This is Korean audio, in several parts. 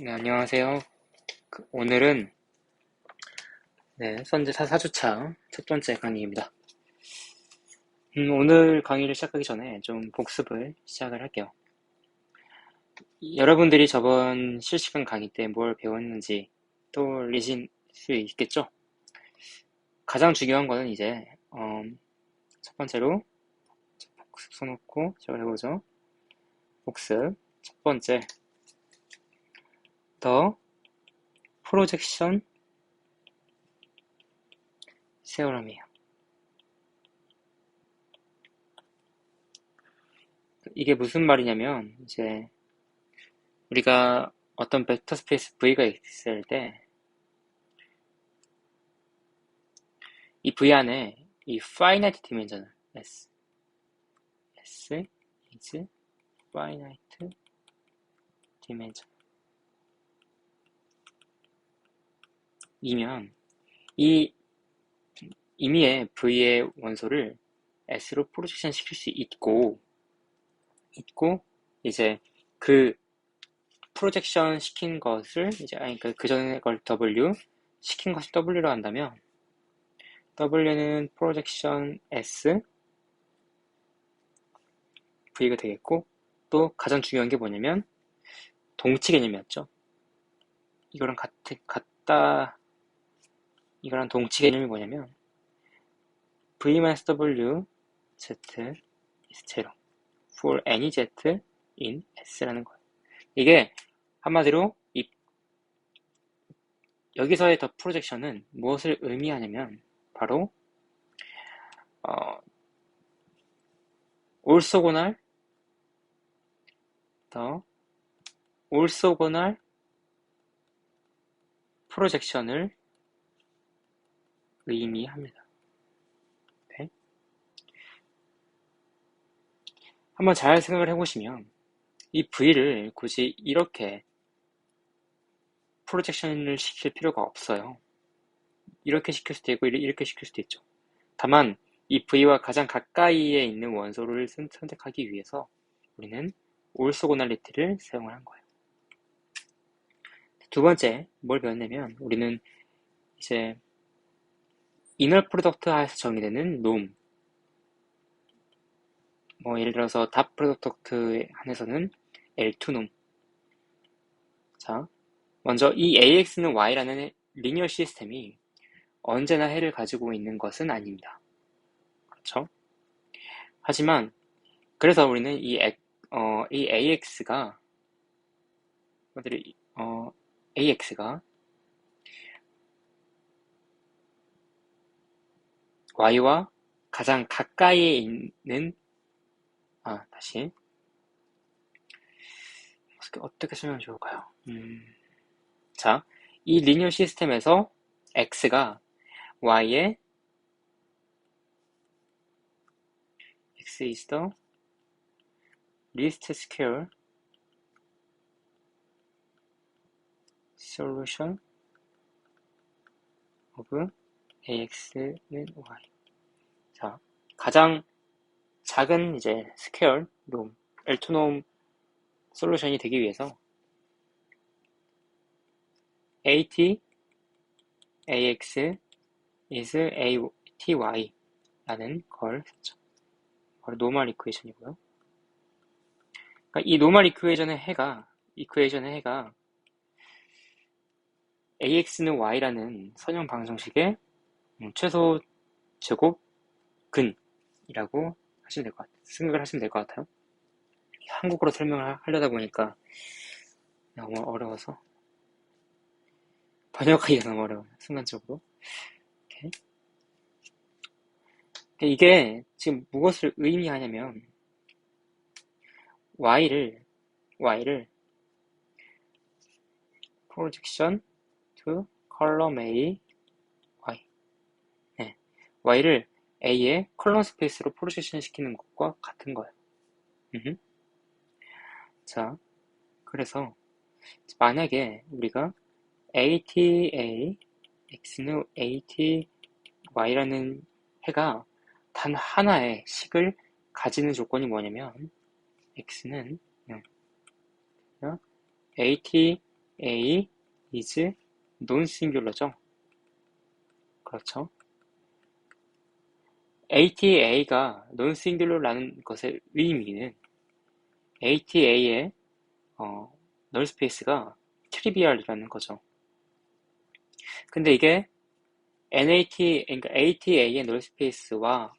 네, 안녕하세요. 그, 오늘은 네, 선제 4, 4주차 첫 번째 강의입니다. 음, 오늘 강의를 시작하기 전에 좀 복습을 시작을 할게요. 여러분들이 저번 실시간 강의 때 뭘 배웠는지 떠올리실 수 있겠죠? 가장 중요한 거는 이제 어, 첫 번째로 복습 써놓고 시작을 해보죠. 복습 첫 번째 더 프로젝션 세오람이에요. 이게 무슨 말이냐면 이제 우리가 어떤 벡터 스페이스 V가 있을 때 이 V 안에 이 finite dimension S S is finite dimension 이면 이 임의의 V의 원소를 S로 프로젝션 시킬 수 있고 있고 이제 그 프로젝션 시킨 것을 이제 아니 그, 그 전에 걸 W 시킨 것을 W로 한다면 W는 프로젝션 S V가 되겠고 또 가장 중요한 게 뭐냐면 동치 개념이었죠. 이거랑 같, 같다 이거랑 동치 개념이 뭐냐면 v-w z is 0 for any z in s라는 거예요. 이게 한마디로 이 여기서의 더 프로젝션은 무엇을 의미하냐면 바로 어, 올소고날 더 올소고날 프로젝션을 의미합니다. 네. 한번 잘 생각을 해보시면 이 V를 굳이 이렇게 프로젝션을 시킬 필요가 없어요. 이렇게 시킬 수도 있고 이렇게 시킬 수도 있죠. 다만 이 V와 가장 가까이에 있는 원소를 선택하기 위해서 우리는 올소고날리티를 사용을 한 거예요. 두 번째 뭘 배웠냐면 우리는 이제 이너 프로덕트 하에서 정의되는 놈. 뭐 예를 들어서 답 프로덕트 한에서는 L2 놈. 자, 먼저 이 AX는 Y라는 리니어 시스템이 언제나 해를 가지고 있는 것은 아닙니다. 그렇죠? 하지만 그래서 우리는 이, 어, 이 AX가 어, AX가 y와 가장 가까이에 있는 아 다시 어떻게, 설명하면 좋을까요? 음, 자, 이 리니어 시스템에서 x가 y의 x is the least square solution of ax는 y. 자, 가장 작은 이제 스퀘어 놈, 엘토놈 솔루션이 되기 위해서 at ax is aty 라는 걸 썼죠. 바로 노멀 이쿠에이션이고요. 그러니까 이 노멀 이쿠에이션의 해가 이쿠에이션의 해가 ax는 y라는 선형 방정식의 음, 최소 제곱 근이라고 하시면 될 것 같아요. 생각을 하시면 될 것 같아요. 한국어로 설명을 하려다 보니까 너무 어려워서 번역하기가 너무 어려워요. 순간적으로. 이렇게. 이게 지금 무엇을 의미하냐면 y를 y를 projection to column A y를 a의 컬럼 스페이스로 프로젝션 시키는 것과 같은 거예요. 음흠. 자, 그래서 만약에 우리가 ATA, X는 AT, Y라는 해가 단 하나의 식을 가지는 조건이 뭐냐면 X는 AT, A is non-singular죠. 그렇죠. ATA가 non-singular라는 것의 의미는 ATA의 어, null space가 trivial이라는 거죠. 근데 이게 NAT, 그러니까 ATA의 null space와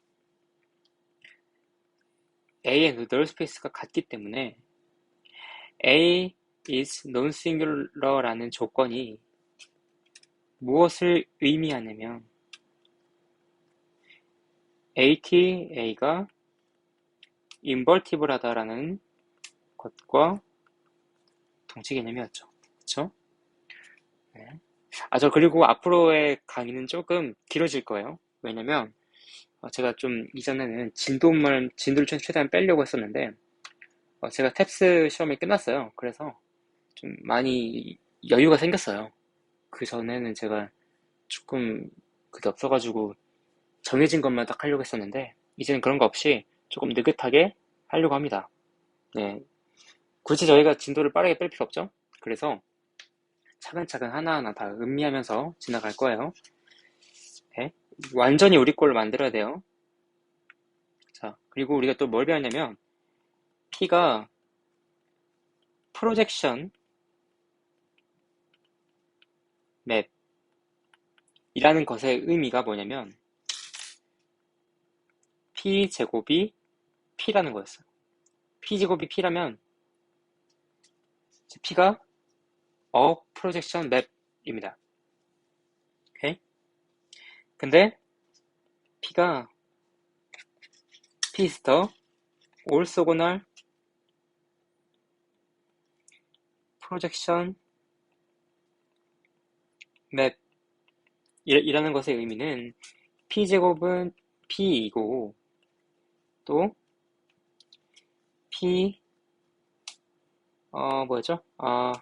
A의 null space가 같기 때문에 A is non-singular라는 조건이 무엇을 의미하냐면 ATA가 인버티블하다라는 것과 동치 개념이었죠. 그쵸? 네. 아, 저 그리고 앞으로의 강의는 조금 길어질 거예요. 왜냐면 어, 제가 좀 이전에는 진도만 진도를 최대한 빼려고 했었는데 어, 제가 탭스 시험이 끝났어요. 그래서 좀 많이 여유가 생겼어요. 그 전에는 제가 조금 그게 없어가지고 정해진 것만 딱 하려고 했었는데 이제는 그런 거 없이 조금 느긋하게 하려고 합니다. 네. 굳이 저희가 진도를 빠르게 뺄 필요 없죠? 그래서 차근차근 하나하나 다 음미하면서 지나갈 거예요. 네. 완전히 우리 걸로 만들어야 돼요. 자, 그리고 우리가 또 뭘 배웠냐면 P가 프로젝션 맵이라는 것의 의미가 뭐냐면 p 제곱이 p라는 거였어요. p 제곱이 p라면 p가 어 프로젝션 맵입니다. 오케이? 근데 p가 p is the orthogonal projection map 이라는 것의 의미는 p제곱은 p이고 또 P 어 뭐였죠? 아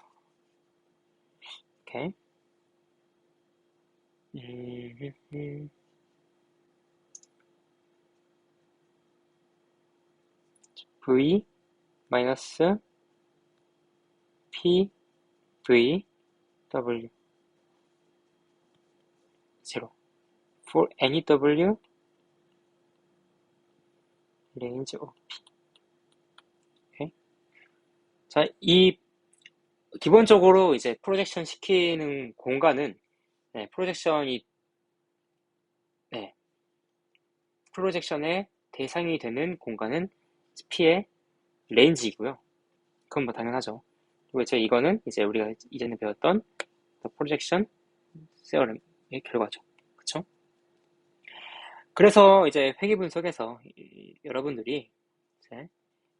오케이 음, 음. V 마이너스 P V W 0 for any W range of P. 오케이. 자, 이 기본적으로 이제 프로젝션 시키는 공간은 네, 프로젝션이 네, 프로젝션의 대상이 되는 공간은 P의 레인지이고요. 그건 뭐 당연하죠. 그리고 이제 이거는 이제 우리가 이전에 배웠던 프로젝션 세어름의 결과죠. 그래서 이제 회계 분석에서 여러분들이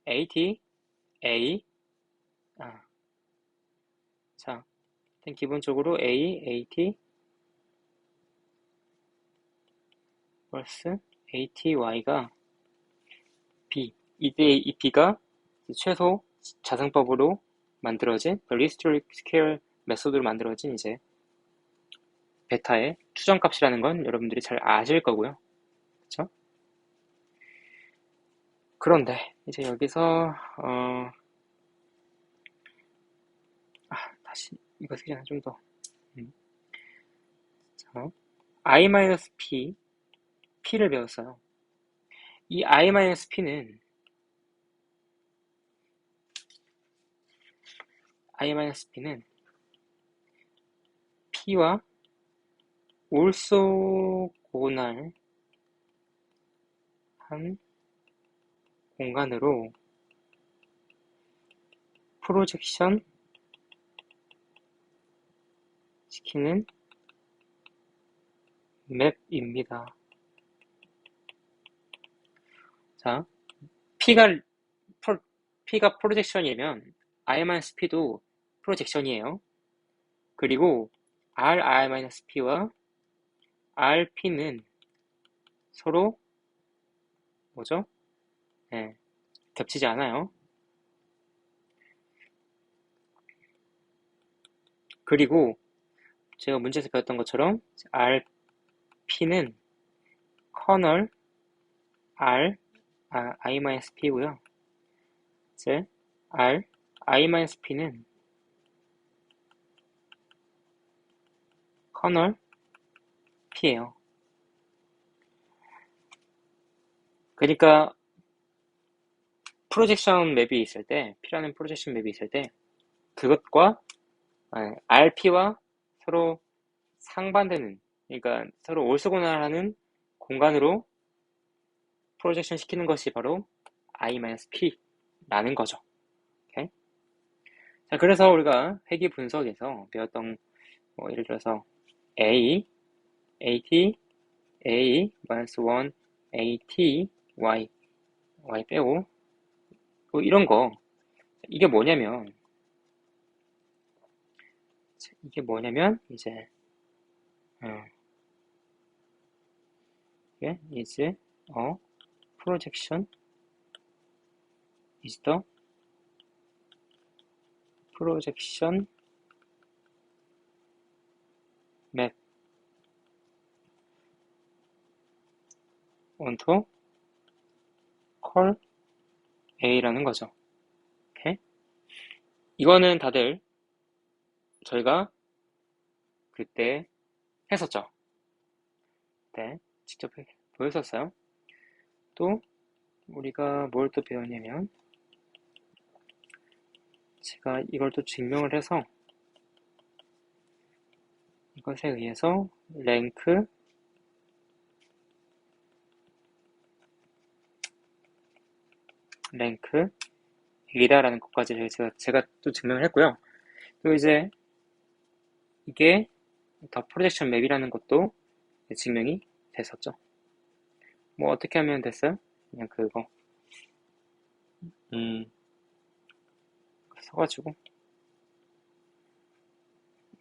AT, A, 아, 자, 기본적으로 A, AT 플러스 ATY가 B, 이때 이 B가 최소 자승법으로 만들어진 리스트릭 스케일 메소드로 만들어진 이제 베타의 추정값이라는 건 여러분들이 잘 아실 거고요. 그쵸? 그런데 이제 여기서 어... 아, 다시 이거 그냥 좀더 음. 자, i-p p를 배웠어요. 이 i-p는 i-p는 p와 올소고날 한 공간으로 프로젝션 시키는 맵입니다. 자, P가, 프로, P가 프로젝션이면 I-P도 프로젝션이에요. 그리고 R-I-P와 RP는 서로 뭐죠? 네, 겹치지 않아요. 그리고 제가 문제에서 배웠던 것처럼 RP는 커널 R 아, I-P고요. 이제 R I-P는 커널 P예요. 그러니까 프로젝션 맵이 있을 때, P라는 프로젝션 맵이 있을 때 그것과 RP와 서로 상반되는, 그러니까 서로 올소고나라는 공간으로 프로젝션 시키는 것이 바로 I-P라는 거죠. 오케이? 자, 그래서 우리가 회귀 분석에서 배웠던, 뭐 예를 들어서 A, AT, A, 마이너스 1, AT, Y, Y 빼고, 뭐 이런 거. 이게 뭐냐면, 이게 뭐냐면, 이제, 어, 이게 is a projection is the projection map onto call A라는 거죠. 오케이? 이거는 다들 저희가 그때 했었죠. 네, 직접 보였었어요. 또 우리가 뭘 또 배웠냐면 제가 이걸 또 증명을 해서 이것에 의해서 랭크 랭크 A다라는 것까지 제가, 제가 또 증명을 했고요. 또 이제 이게 더 프로젝션 맵이라는 것도 증명이 됐었죠. 뭐 어떻게 하면 됐어요? 그냥 그거 음 써가지고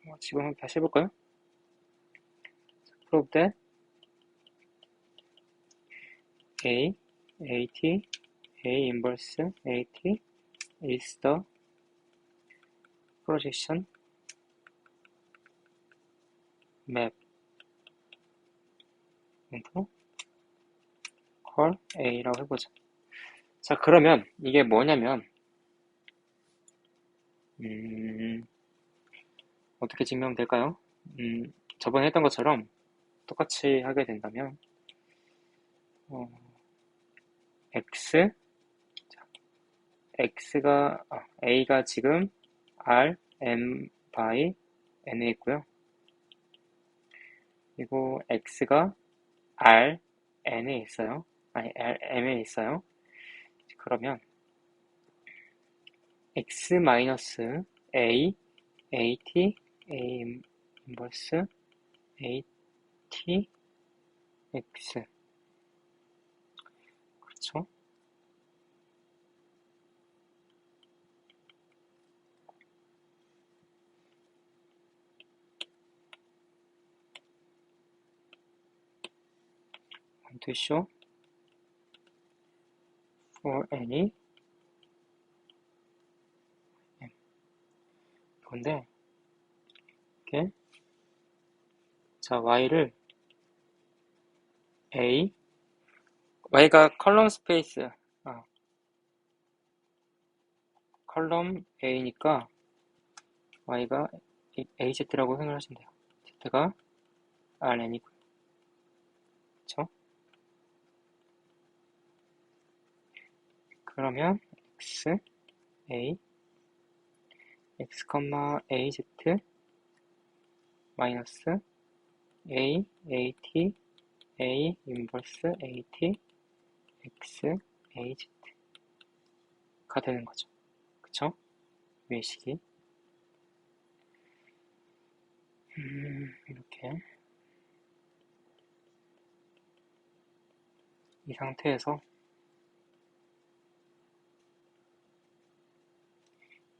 뭐 지금 한번 다시 해볼까요? prove that A, AT, A inverse AT is the projection map into call A라고 해보자. 자, 그러면 이게 뭐냐면, 음, 어떻게 증명될까요? 음, 저번에 했던 것처럼 똑같이 하게 된다면, 어, x, 자, x가, 아, a가 지금 r, m by n에 있고요. 그리고 x가 r, n에 있어요. 아니, r, m에 있어요. 그러면 x 마이너스 a, at, a 인버스 at, x 그렇죠? To show for any. 이건데 이렇게 자 y를 a y가 컬럼 스페이스 아, 컬럼 a니까 y가 az라고 생각을 하시면 돼요. z가 rn이고요. 그쵸 그러면 x a x, a, z 마이너스 a, a, t, a, 인버스 a, t, x, a, z가 되는 거죠. 그쵸? 외식이. 음, 이렇게. 이 상태에서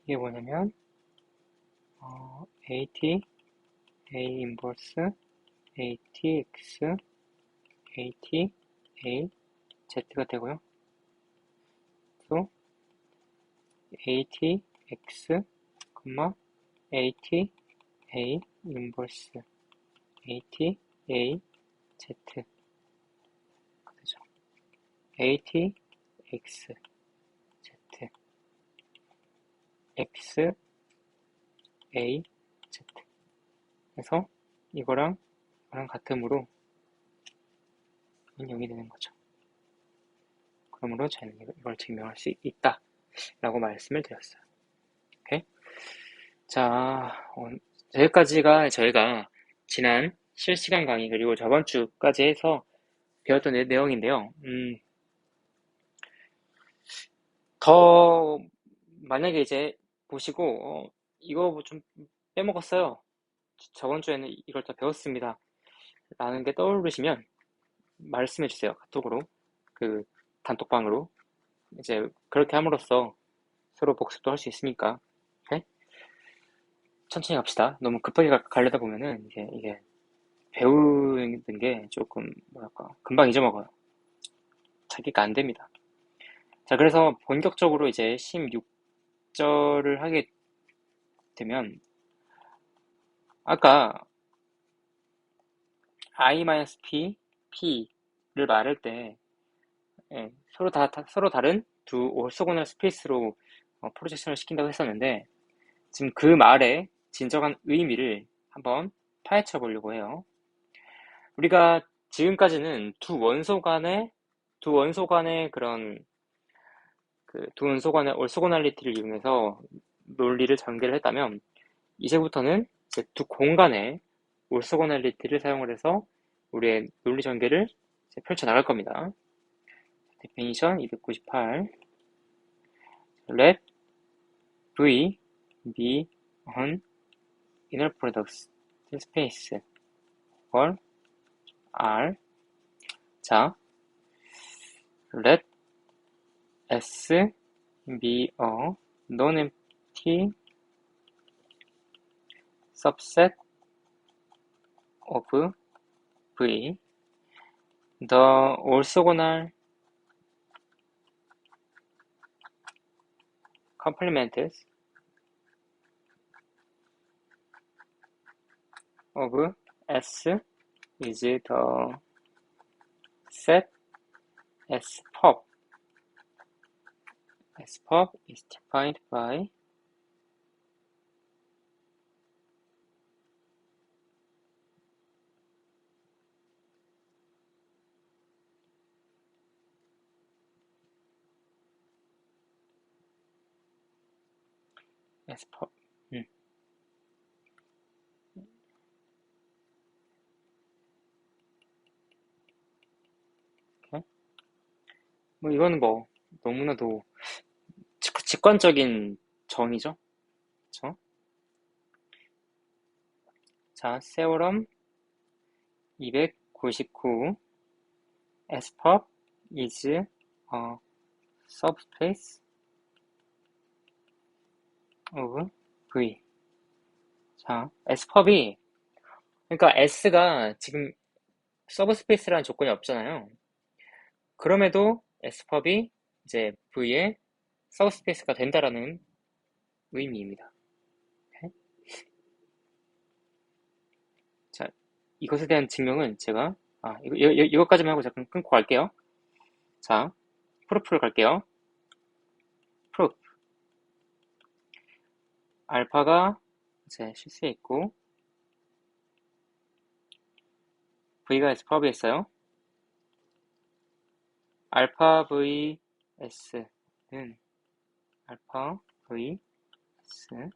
이게 뭐냐면 어, AT, A 인버스, ATX, AT, A, Z가 되고요. 또 ATX, AT, A 인버스, AT, A, Z가 되죠. ATX, Z, X, A, Z. 그래서 이거랑 이거랑 같으므로 0이 되는 거죠. 그러므로 저는 이걸 증명할 수 있다 라고 말씀을 드렸어요. 오케이? 자, 여기까지가 저희가 지난 실시간 강의 그리고 저번 주까지 해서 배웠던 내용인데요. 음, 더 만약에 이제 보시고 어, 이거 좀 빼먹었어요. 저번 주에는 이걸 다 배웠습니다. 라는 게 떠오르시면 말씀해 주세요. 카톡으로. 그 단톡방으로. 이제 그렇게 함으로써 서로 복습도 할 수 있으니까. 네? 천천히 갑시다. 너무 급하게 가 려다 보면은 이게, 이게 배우는 게 조금 뭐랄까 금방 잊어먹어요. 자기가 안 됩니다. 자, 그래서 본격적으로 이제 16 절을 하게 되면 아까 i-p, p를 말할 때 예, 서로 다, 다, 서로 다른 두 올소고널 스페이스로 어, 프로젝션을 시킨다고 했었는데 지금 그 말의 진정한 의미를 한번 파헤쳐 보려고 해요. 우리가 지금까지는 두 원소 간의 두 원소 간의 그런 그두 원소 간의 올소고널리티를 이용해서 논리를 전개를 했다면 이제부터는 이제 두 공간의 올소고널리티를 사용을 해서 우리의 논리 전개를 펼쳐 나갈 겁니다. definition 298 let V be an inner product space or R 자 let S be a non-empty subset of V. The orthogonal complements of S is the set S pop. S pop is defined by 에스퍼, 음. 뭐 이거는 뭐 너무나도 직, 직관적인 정의죠. 그쵸? 자, 세월엄 299 SPUB is a subspace of V. 자, S펍이, 그러니까 S가 지금 서브스페이스라는 조건이 없잖아요. 그럼에도 S펍이 이제 V의 서브스페이스가 된다라는 의미입니다. 오케이? 자, 이것에 대한 증명은 제가, 아, 이거, 이거, 이것까지만 하고 잠깐 끊고 갈게요. 자, 프로프를 갈게요. 프로프. 알파가 이제 실수에 있고 V가 S 펍에 있어요. 알파 V S는 알파 V S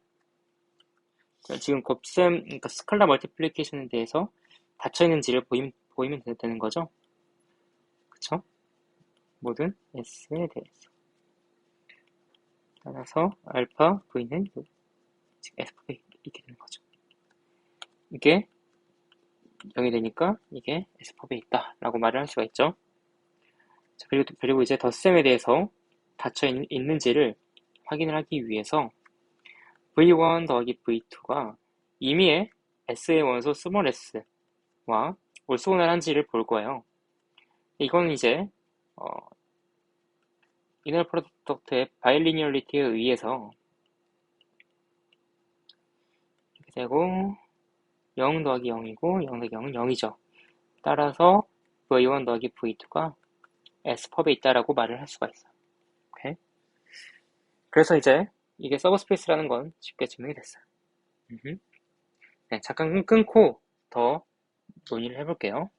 자, 지금 곱셈, 그러니까 스칼라 멀티플리케이션에 대해서 닫혀 있는지를 보임, 보이면 되는 거죠. 그쵸? 모든 S에 대해서. 따라서 알파 V는 지금 F가 있게 되는 거죠. 이게 0이 되니까 이게 S법에 있다 라고 말을 할 수가 있죠. 자, 그리고, 그리고 이제 덧셈에 대해서 닫혀 있, 있는지를 확인을 하기 위해서 V1 더하기 V2가 이미의 S의 원소 스몰 s와 올소원한지를 볼 거예요. 이건 이제 어, 이너 프로덕트의 바이리니얼리티에 의해서 되고 0 더하기 0이고 0 더하기 0은 0이죠. 따라서 v1 더하기 v2가 s펍에 있다라고 말을 할 수가 있어요. 그래서 이제 이게 서브 스페이스라는 건 쉽게 증명이 됐어요. 네, 잠깐 끊고 더 논의를 해볼게요.